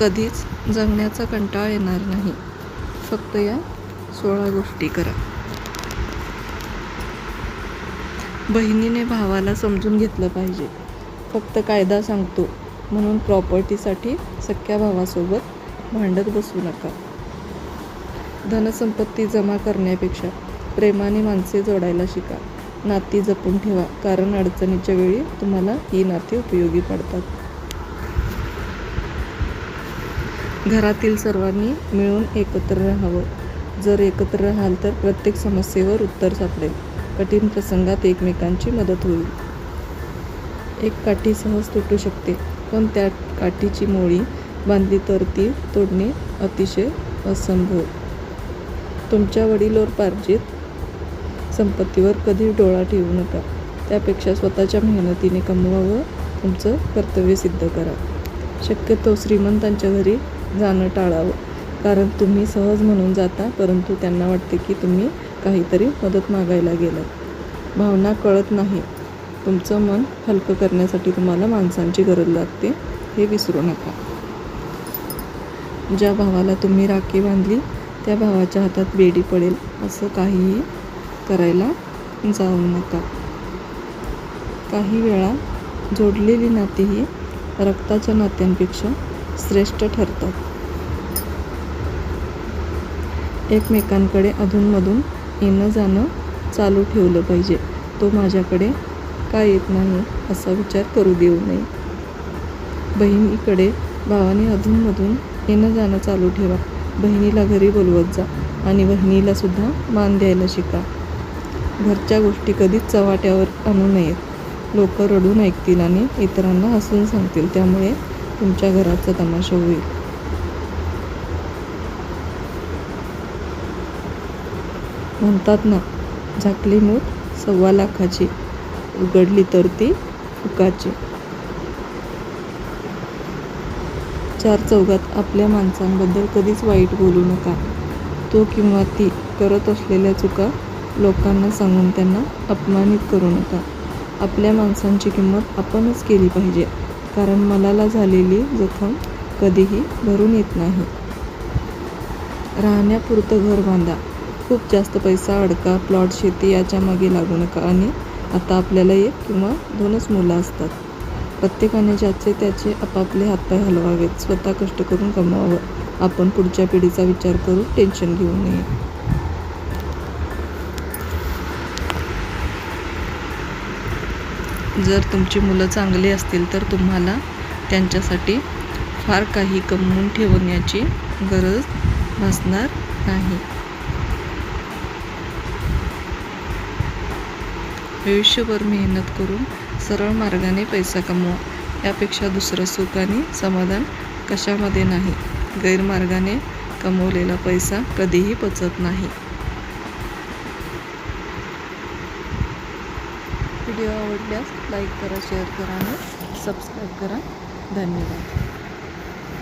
कधीच जगण्याचा कंटाळा येणार नाही. फक्त या सोळा गोष्टी करा. बहिणीने भावाला समजून घेतलं पाहिजे. फक्त कायदा सांगतो. म्हणून प्रॉपर्टीसाठी सख्या भावासोबत भांडत बसू नका. धनसंपत्ती जमा करण्यापेक्षा प्रेमाने माणसे जोडायला शिका. नाती जपून ठेवा. कारण अडचणीच्या वेळी तुम्हाला ही नाती उपयोगी पडतात. घरातील सर्वांनी मिळून एकत्र राहावं. जर एकत्र राहाल तर प्रत्येक समस्येवर उत्तर सापडेल. कठीण प्रसंगात एकमेकांची मदत होईल. एक काठी सहज तुटू शकते पण त्या काठीची मोळी बांधली तर ती तोडणे अतिशय असंभव. तुमच्या वडिलोपार्जित संपत्तीवर कधी डोळा ठेवू नका. त्यापेक्षा स्वतःच्या मेहनतीने कमवावं तुमचं कर्तव्य सिद्ध करा. शक्यतो श्रीमंतांच्या घरी जाणं टाळावं. कारण तुम्ही सहज म्हणून जाता परंतु त्यांना वाटते की तुम्ही काहीतरी मदत मागायला गेलात. भावना कळत नाही. तुमचं मन हलकं करण्यासाठी तुम्हाला माणसांची गरज लागते हे विसरू नका. ज्या भावाला तुम्ही राखी बांधली त्या भावाच्या हातात बेडी पडेल असं काहीही करायला जाऊ नका. काही वेळा जोडलेली नाती ही रक्ताच्या नात्यांपेक्षा श्रेष्ठ ठरतात. एकमेकांकडे अधूनमधून येणं जाणं चालू ठेवलं पाहिजे. तो माझ्याकडे का येत नाही असा विचार करू देऊ नये. बहिणीकडे भावाने अधूनमधून येणं जाणं चालू ठेवा. बहिणीला घरी बोलवत जा आणि बहिणीला सुद्धा मान द्यायला शिका. घरच्या गोष्टी कधीच चव्हाट्यावर आणू नयेत. लोक रडून ऐकतील आणि इतरांना हसून सांगतील. त्यामुळे तुमच्या घराचा तमाशा होईल. म्हणतात ना झाकली मूठ सव्वा लाखाची उघडली तर ती फुकाची. चार चौघात आपल्या माणसांबद्दल कधीच वाईट बोलू नका. तो किंवा ती करत असलेल्या चुका लोकांना सांगून त्यांना अपमानित करू नका. आपल्या माणसांची किंमत आपणच केली पाहिजे कारण मनाला झालेली जखम कधीही भरून येत नाही. राहण्यापुरतं घर बांधा. खूप जास्त पैसा अडका प्लॉट शेती याच्या मागे लागू नका. आणि आता आपल्याला एक किंवा दोनच मुलं असतात. प्रत्येकाने ज्याचे त्याचे आपापले हातपाय हलवावेत. स्वतः कष्ट करून कमवावं आपण पुढच्या पिढीचा विचार करू टेन्शन घेऊ नये. जर तुमची मुलं चांगली असतील तर तुम्हाला त्यांच्यासाठी फार काही कमवून ठेवण्याची गरज भासणार नाही. आयुष्यभर मेहनत करून सरळ मार्गाने पैसा कमवा. यापेक्षा दुसरं सुख आणि समाधान कशामध्ये नाही. गैरमार्गाने कमवलेला पैसा कधीही पचत नाही. व्हिडिओ आवडल्यास लाईक करा शेअर करा आणि सबस्क्राईब करा. धन्यवाद.